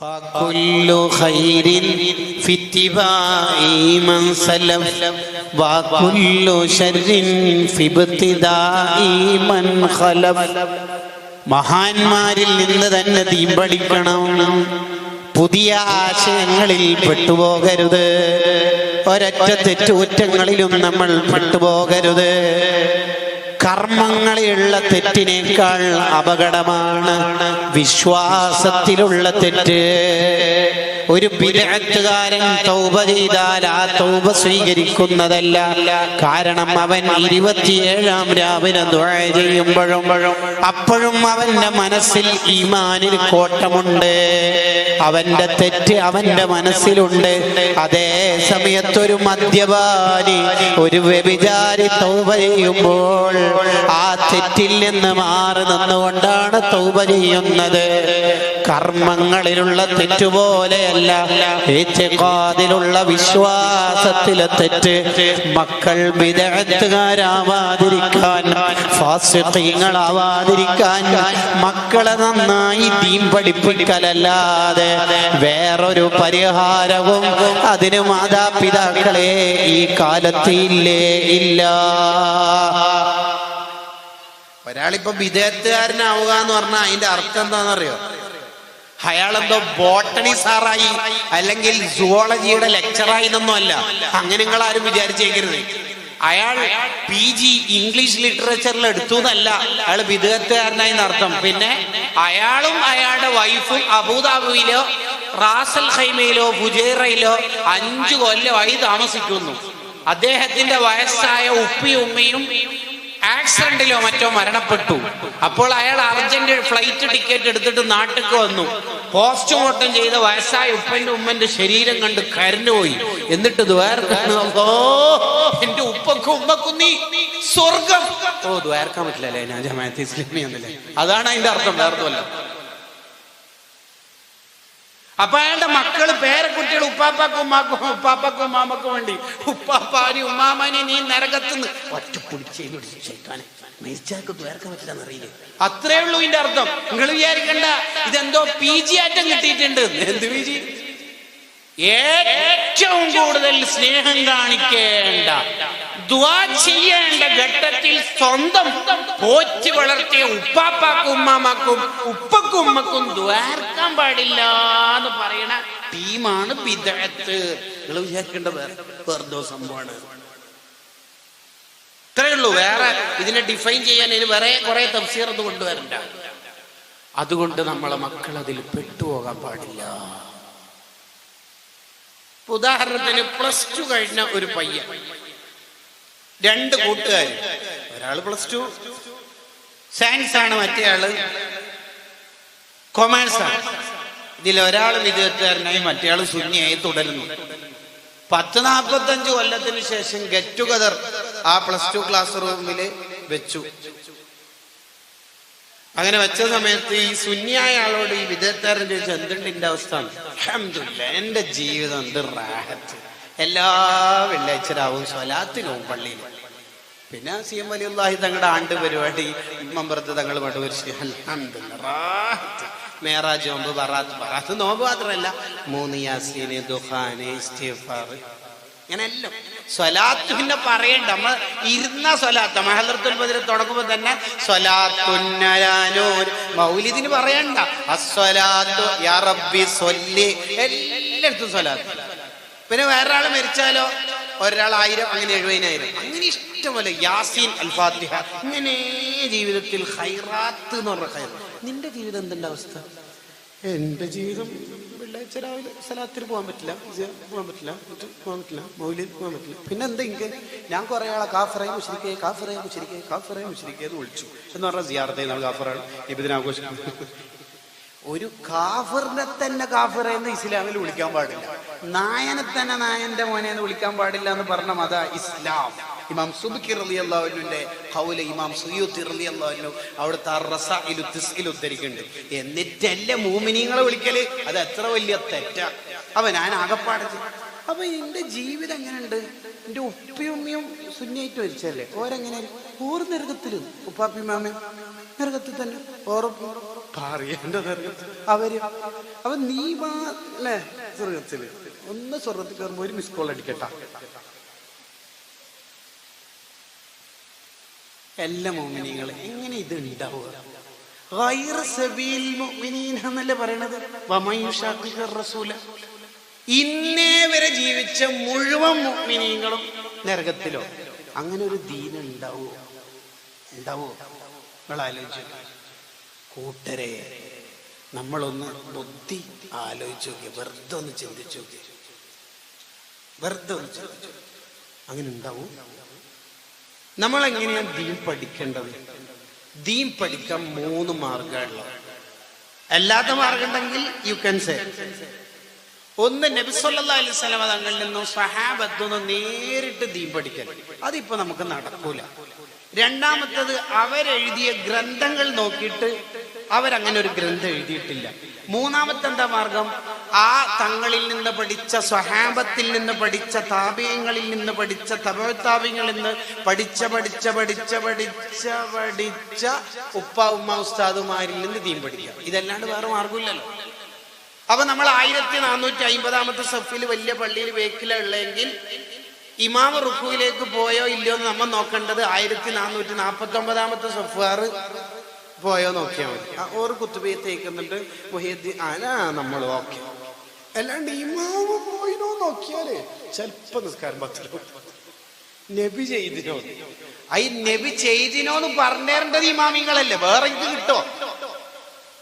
فكل خير في اتباع من سلف وكل شر في ابتداء من خلف മഹാന്മാരിൽ നിന്ന് തന്നെ തീം പഠിക്കണം പുതിയ ആശയങ്ങളിൽ പെട്ടുപോകരുത് ഒരൊറ്റ തെറ്റുകുറ്റങ്ങളിലും നമ്മൾ പെട്ടുപോകരുത് കർമ്മങ്ങളിലുള്ള തെറ്റിനേക്കാൾ അപകടമാണ് വിശ്വാസത്തിലുള്ള തെറ്റ്. ഒരു ബിരത്തുകാരൻ തൗബ ചെയ്താൽ ആ തൗബ സ്വീകരിക്കുന്നതല്ല. കാരണം അവൻ ഇരുപത്തിയേഴാം രാവിലെ ചെയ്യുമ്പോഴും അപ്പോഴും അവന്റെ മനസ്സിൽ ഈമാനിൽ കോട്ടമുണ്ട്. അവന്റെ തെറ്റ് അവന്റെ മനസ്സിലുണ്ട്. അതേ സമയത്തൊരു മദ്യപാനി ഒരു വ്യഭിചാരി തൗപ ചെയ്യുമ്പോൾ ആ തെറ്റിൽ നിന്ന് മാറി നിന്നുകൊണ്ടാണ് തൗപ ചെയ്യുന്നത്. കർമ്മങ്ങളിലുള്ള തെറ്റുപോലെയല്ല ഏറ്റുകാതിലുള്ള വിശ്വാസത്തിലെ തെറ്റ്. മക്കൾ വിദഗ്ധകാരാവാതിരിക്കാൻ ഫാസ്യങ്ങളാവാതിരിക്കാൻ മക്കളെ നന്നായി ദീൻ പഠിപ്പിക്കലല്ലാതെ വേറൊരു പരിഹാരവും അതിന് മാതാപിതാക്കളെ ഈ കാലത്ത് ഇല്ലേ ഇല്ല. ഒരാളിപ്പോ വിദേഹത്തുകാരനാവുക എന്ന് പറഞ്ഞാൽ അതിന്റെ അർത്ഥം എന്താണെന്നറിയോ അയാളെന്തോ ബോട്ടണി സാറായി അല്ലെങ്കിൽ സുവോളജിയുടെ ലെക്ചറായി എന്നൊന്നും അല്ല അങ്ങനെ നിങ്ങൾ ആരും വിചാരിച്ചേക്കരുത്. അയാൾ പി ജി ഇംഗ്ലീഷ് ലിറ്ററേച്ചറിൽ എടുത്തു എന്നല്ല. അയാൾ വിദഗ്ധകാരനായി നടത്തും പിന്നെ അയാളും അയാളുടെ വൈഫും അബുദാബിയിലോ റാസൽ ഹൈമയിലോ ഫുജേറയിലോ അഞ്ചു കൊല്ലമായി താമസിക്കുന്നു. അദ്ദേഹത്തിന്റെ വയസ്സായ ഉപ്പി ഉമ്മയും ആക്സിഡന്റിലോ മറ്റോ മരണപ്പെട്ടു. അപ്പോൾ അയാൾ അർജന്റ് ഫ്ലൈറ്റ് ടിക്കറ്റ് എടുത്തിട്ട് നാട്ടിലേക്ക് വന്നു. പോസ്റ്റ്മോർട്ടം ചെയ്ത വയസ്സായ ഉപ്പന്റെ ഉമ്മന്റെ ശരീരം കണ്ട് കരഞ്ഞുപോയി എന്നിട്ട് ദ്വാരക്കാണ് എന്റെ ഉപ്പക്കും ഉമ്മക്കും നീ സ്വർഗം. ഓ ദ്വാരക്കാൻ പറ്റില്ലല്ലേ? ഞാൻ ജമാഅത്ത് ഇസ്ലാമി അതാണ് അതിന്റെ അർത്ഥം വേർന്നുമല്ല അപ്പൊ അയാളുടെ മക്കൾ പേരക്കുട്ടികൾ ഉപ്പാപ്പാക്കും ഉമ്മാക്കും ഉപ്പാപ്പാക്കും ഉമ്മാമക്കും വേണ്ടി. ഉപ്പാപ്പാനി ഉമ്മാമാനി നീ നരകത്തുനിന്ന് ഒറ്റ പൊടിച്ചേക്കാനെ മരിച്ചാക്ക് തുയർക്കാൻ അറിയില്ലേ? അത്രേ ഉള്ളൂ ഇതിന്റെ അർത്ഥം. നിങ്ങൾ വിചാരിക്കണ്ട ഇതെന്തോ പി ജി ആറ്റം കിട്ടിയിട്ടുണ്ട്. എന്ത് പി ജി ഏറ്റവും കൂടുതൽ സ്നേഹം കാണിക്കേണ്ട ചെയ്യേണ്ട ഘട്ടത്തിൽ സ്വന്തം പോറ്റി വളർത്തിയ ഉപ്പാപ്പാക്കും ഉമ്മാമാക്കും ഉപ്പക്കും ഉമ്മക്കും ദ്വാർക്കാൻ പാടില്ല എന്ന് പറയണ ടീമാണ് പിതഴത്ത് നിങ്ങൾ വിചാരിക്കേണ്ട വേറെ സംഭവമാണ്. ഇത്രയേ ഉള്ളൂ. വേറെ ഇതിനെ ഡിഫൈൻ ചെയ്യാൻ ഇനി വേറെ കുറെ തഫ്സീർ അത് കൊണ്ടുവരണ്ട. അതുകൊണ്ട് നമ്മളെ മക്കൾ അതിൽ പെട്ടുപോകാൻ പാടില്ല. ഉദാഹരണത്തിന് പ്ലസ് ടു കഴിഞ്ഞ ഒരു പയ്യൻ. രണ്ട് കൂട്ടുകാർ ഒരാൾ പ്ലസ് ടു. സയൻസ് ആണ് മറ്റേയാൾ. കൊമേഴ്സ് ആണ്. ഇതിൽ ഒരാൾ വിദ്യാർത്ഥികാരനായി മറ്റേ ആൾ ശൂന്യായി തുടരുന്നു. പത്ത് നാൽപ്പത്തഞ്ച് കൊല്ലത്തിന് ശേഷം ഗെറ്റ് ടുഗദർ ആ പ്ലസ് ടു ക്ലാസ് റൂമിൽ വെച്ചു. അങ്ങനെ വെച്ച സമയത്ത് ഈ സുന്നിയായ ആളോട് ഈ വിദഗ്ധരൻ ചോദിച്ചു എന്തുണ്ട് എന്റെ അവസ്ഥ? അഹമ്മദില്ല എന്റെ ജീവിതം എന്ത് റാഹത്ത്? എല്ലാ വെള്ളിയാഴ്ച രാവും സ്വലാത്തിനും പള്ളിയിൽ പിന്നെ സി എം വലിയുള്ളാഹി തങ്ങളുടെ ആണ്ട് പരിപാടി മമ്പറത്ത് തങ്ങൾ മടുവരിച്ച് റാഹത്ത്. മേറാജ് നോമ്പ് ബറാത്ത് ബറാത്ത് നോമ്പ് മാത്രമല്ല മൂന്ന് യാസീന് ദുഹാന് ഇസ്തിഫാർ ഇങ്ങനെ എല്ലാം സ്വലാത്ത് പിന്നെ പറയണ്ട. നമ്മൾ ഇരുന്ന സ്വലാത്ത്. മഹലത്തുൽ ബദർ തുടങ്ങുമ്പോൾ തന്നെ സ്വലാത്തുന്നരാനൂർ മൗലിദിന് പറയണ്ട. അസ്വലാത്തു യാ റബ്ബി സ്വല്ലി. എല്ലായിടത്തും സ്വലാത്ത്. പിന്നെ വേറൊരാൾ മരിച്ചാലോ? ഒരാൾ ആയിരം അങ്ങനെ എഴുപതിനായിരം. അങ്ങനെ ഇഷ്ടമല്ല യാസീൻ അൽഫാത്തിഹ. ഇങ്ങനെ ജീവിതത്തിൽ ഹൈറാത്ത് എന്ന് പറഞ്ഞ ഹൈർ നിന്റെ ജീവിതം എന്തിന്റെ അവസ്ഥ? എന്റെ ജീവിതം വെള്ളിയാഴ്ച രാവിലെ സ്ഥലത്തിൽ പോകാൻ പറ്റില്ല പോകാൻ പറ്റില്ല പോകാൻ പറ്റില്ല മൗലിയിൽ പോകാൻ പറ്റില്ല. പിന്നെ എന്തെങ്കിലും ഞാൻ കുറെ ആളെ കാഫറായി മുശരിക്കേ കാഫറായി മുശരിക്കേ കാഫറായി മുശരിക്കേ എന്ന് വിളിച്ചു. എന്ന് പറഞ്ഞാൽ സിയാറത്തെ നമ്മൾ കാഫറാണ്. ഇതിനാഘോഷിക്കും ഒരു കാഫറിനെ തന്നെ കാഫർ എന്ന് ഇസ്ലാമിൽ വിളിക്കാൻ പാടില്ല. നായനെ തന്നെ നായന്റെ മോനെ എന്ന് വിളിക്കാൻ പാടില്ല എന്ന് പറഞ്ഞ മത ഇസ്ലാം. ഇമാം സുബിക്കി റലി അള്ളാഹുവിന്റെ കൗല ഇമാം സുയൂത്തി റലി അള്ളാഹുനു അവിടുത്തെ റസഇലു തിസ്കിൽ ഉദ്ധരിക്കുന്നുണ്ട്. എന്നിട്ടല്ലേ മൂമിനിങ്ങളെ വിളിക്കൽ? അത് എത്ര വലിയ തെറ്റാ. അപ്പൊ ഞാൻ ആകപ്പാടെ അപ്പൊ എന്റെ ജീവിതം എങ്ങനെയുണ്ട്? എന്റെ ഉപ്പയും ഉമ്മയും സുന്നിയായിട്ട് മരിച്ചല്ലേ ഓരെങ്ങനെ ഓർ നരകത്തിലും ഉപ്പാപ്പി മാമ നരകത്തിൽ തന്നെ ഓർ പറയേണ്ട നരകത്തിൽ അവർ. അപ്പൊ നീ വാ അല്ലേ? സ്വർഗത്തിൽ. ഒന്ന് സ്വർഗത്തിൽ കയറുമ്പോ ഒരു മിസ് കോൾ അടിക്കട്ട. എല്ലാ മോമിനിങ്ങളെ എങ്ങനെ ഇത് ഉണ്ടാവുക എന്നല്ലേ പറയണത്? റസൂല. ഇന്നേ വരെ ജീവിച്ച മുഴുവൻ മുഅ്മിനീങ്ങളും നരകത്തിലോ. അങ്ങനെ ഒരു ദീന ഉണ്ടാവോ? ഉണ്ടാവോ? നിങ്ങൾ ആലോചിച്ചു കൂട്ടരെ നമ്മളൊന്ന് ബുദ്ധി ആലോചിച്ചു നോക്കി. വെറുതെ ഒന്ന് ചിന്തിച്ചു നോക്കി. വെറുതെ ഒന്ന് ചിന്തിച്ചു അങ്ങനെ ഉണ്ടാവും? നമ്മൾ എങ്ങനെയാണ് ദീൻ പഠിക്കേണ്ടത്? ദീൻ പഠിക്കാൻ മൂന്ന് മാർഗമുള്ളത് അല്ലാത്ത മാർഗം ഉണ്ടെങ്കിൽ യു ക്യാൻ സേ ഒന്ന് നബി സല്ലല്ലാഹു അലൈഹി വസല്ലം തങ്ങളിൽ നിന്നും സഹാബത്തുനിന്നും നേരിട്ട് ദീൻ പഠിക്കൽ. അതിപ്പോ നമുക്ക് നടക്കൂല. രണ്ടാമത്തത് അവരെഴുതിയ ഗ്രന്ഥങ്ങൾ നോക്കിയിട്ട് അവരങ്ങനെ ഒരു ഗ്രന്ഥം എഴുതിയിട്ടില്ല. മൂന്നാമത്തെ എന്താ മാർഗം? ആ തങ്ങളിൽ നിന്ന് പഠിച്ച സ്വഹാബത്തിൽ നിന്ന് പഠിച്ച താപീയങ്ങളിൽ നിന്ന് പഠിച്ച തപത്താപ്യങ്ങളിൽ നിന്ന് പഠിച്ച പഠിച്ച പഠിച്ച പഠിച്ച പഠിച്ച ഉപ്പ ഉമ്മ ഉസ്താദുമാരിൽ നിന്ന് തീം പഠിക്കുക ഇതല്ലാണ്ട് വേറെ മാർഗമില്ലല്ലോ അപ്പൊ നമ്മൾ ആയിരത്തി നാനൂറ്റി അമ്പതാമത്തെ സഫിൽ വലിയ പള്ളിയിൽ വേക്കിലുള്ളെങ്കിൽ ഇമാമ റുക്കുവിലേക്ക് പോയോ ഇല്ലയോ എന്ന് നമ്മൾ നോക്കേണ്ടത് ആയിരത്തി നാനൂറ്റി നാൽപ്പത്തി ഒമ്പതാമത്തെ സഫാറ് പോയോ നോക്കിയാൽ മതി ഓർ കുത്തുബയെ തേക്കുന്നുണ്ട്. മുഹിയദ്ദീൻ ആനാ നമ്മൾ ഓക്കെ. അല്ലാണ്ട് ഇമാവ് പോയിനോ നോക്കിയാലേ ചെലപ്പോ നിസ്കാരം പത്തിലോ. നബി ചെയ്തിനോ? ഐ നബി ചെയ്തിനോ എന്ന് പറഞ്ഞേരേണ്ടത് ഇമാമിങ്ങളല്ലേ. വേറെ ഇത് കിട്ടോ?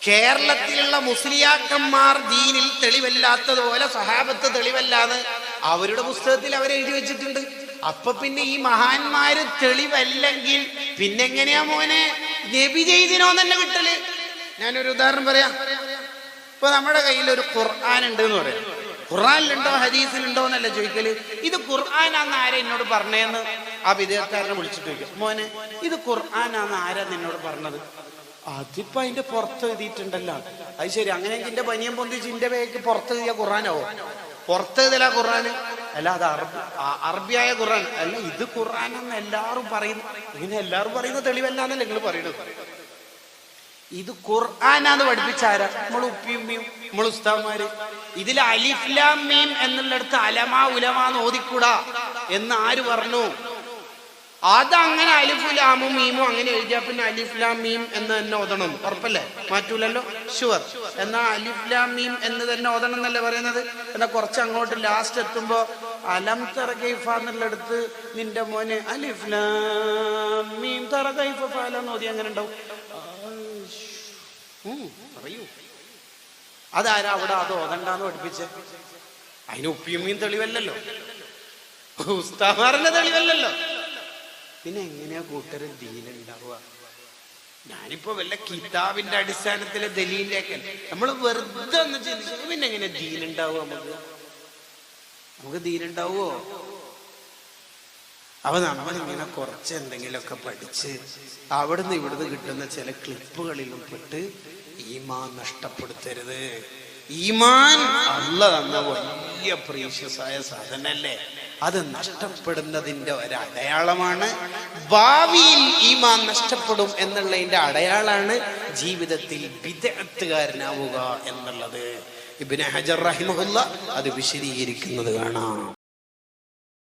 കേരളത്തിലുള്ള മുസ്ലിയാക്കന്മാർ ദീനിൽ തെളിവല്ലാത്തതുപോലെ സഹാബത്ത് തെളിവല്ലാന്ന് അവരുടെ പുസ്തകത്തിൽ അവർ എഴുതി വെച്ചിട്ടുണ്ട്. അപ്പൊ പിന്നെ ഈ മഹാന്മാര് തെളിവല്ലെങ്കിൽ പിന്നെങ്ങനെയാ മോനെ? നബി ചെയ്തിനോ തന്നെ കിട്ടൽ. ഞാനൊരു ഉദാഹരണം പറയാം. ഇപ്പൊ നമ്മുടെ കയ്യിൽ ഒരു ഖുർആൻ ഉണ്ട് എന്ന് പറയാം. ഖുർആാനിലുണ്ടോ ഹദീസിലുണ്ടോ എന്നല്ല ചോദിക്കൽ? ഇത് ഖുർആനാന്ന് ആരെ എന്നോട് പറഞ്ഞേന്ന്? ആ വിദേഹക്കാരനെ വിളിച്ചിട്ട് ചോദിക്കും. മോനെ ഇത് ഖുർആനാന്ന് ആരാ എന്നോട് പറഞ്ഞത്? അതിപ്പോ അതിന്റെ പുറത്ത് എഴുതിയിട്ടുണ്ടല്ലോ. അത് ശരി അങ്ങനെ എന്റെ പനിയം പൊന്തിച്ച് എന്റെ പേക്ക് പുറത്ത് എഴുതിയ ഖുർആനാവോ? പുറത്ത് എഴുതല ഖുർആന്. അല്ല അത് അറബി അറബിയായ ഖുർആൻ. അല്ല ഇത് ഖുർആനെന്ന് എല്ലാവരും പറയുന്നു. ഇങ്ങനെ എല്ലാവരും പറയുന്ന തെളിവല്ലാന്നല്ലേ നിങ്ങൾ പറയുന്നത്? ഇത് ഖുർആനാന്ന് പഠിപ്പിച്ചാരാ നമ്മൾ ഉപ്പിയുമ്മിയും നമ്മൾ ഉസ്താവന്മാര് ഇതിൽ അലിഫ്ലാം മീം എന്നുള്ളിടത്ത് അലമാ ഉലമാന്ന് ഓതിക്കൂടാ. എന്ന് ആര് പറഞ്ഞു? അതങ്ങനെ അലിഫുലാമും മീമും അങ്ങനെ എഴുതിയാ പിന്നെ അലിഫ്ലാം മീം എന്ന് തന്നെ ഓതണം. ഉറപ്പല്ലേ? മാറ്റൂലല്ലോ? ഷുവർ എന്നാ അലിഫ്ലാം മീം എന്ന് തന്നെ ഓതണം എന്നല്ലേ പറയുന്നത്? എന്നാ കുറച്ച് അങ്ങോട്ട് ലാസ്റ്റ് എത്തുമ്പോ അലം തറ കൈഫ നിന്റെ മോനെ അലിഫ്ലാം മീം തറ കൈഫ ഓതി അങ്ങനെ ഉണ്ടാവും. പറയൂ. അതാരാ അവിടെ അത് ഓതണ്ടാന്ന് പഠിപ്പിച്ചേ? അതിന് ഉപ്പിയും മീൻ തെളിവല്ലല്ലോ. ഉസ്താമാറിന്റെ തെളിവല്ലല്ലോ. പിന്നെ എങ്ങനെയാ കൂട്ടരും ദീനുണ്ടാവുക? ഞാനിപ്പോ വല്ല കിതാബിന്റെ അടിസ്ഥാനത്തിലെ ദലീലിലേക്ക് നമ്മൾ വെറുതെ ഒന്ന് ചിന്തിച്ചു പിന്നെ എങ്ങനെ ദീനുണ്ടാവുക നമുക്ക്? നമുക്ക് ദീനുണ്ടാവുമോ അപ്പൊ നമ്മളിങ്ങനെ കുറച്ച് എന്തെങ്കിലുമൊക്കെ പഠിച്ച് അവിടുന്ന് ഇവിടുന്ന് കിട്ടുന്ന ചില ക്ലിപ്പുകളിലും പെട്ട് ഈമാൻ നഷ്ടപ്പെടുത്തരുത്. ഈമാൻ അല്ല തന്ന വലിയ പ്രീഷ്യസായ സാധനല്ലേ? അത് നഷ്ടപ്പെടുന്നതിന്റെ ഒരു അടയാളമാണ്. ഭാവിയിൽ ഈമാൻ നഷ്ടപ്പെടും എന്നുള്ളതിന്റെ അടയാളാണ് ജീവിതത്തിൽ വിദഗ്ധകാരനാവുക എന്നുള്ളത്. ഇബിന് ഹജർ റഹിമഹുല്ല അത് വിശദീകരിക്കുന്നത് കാണാം.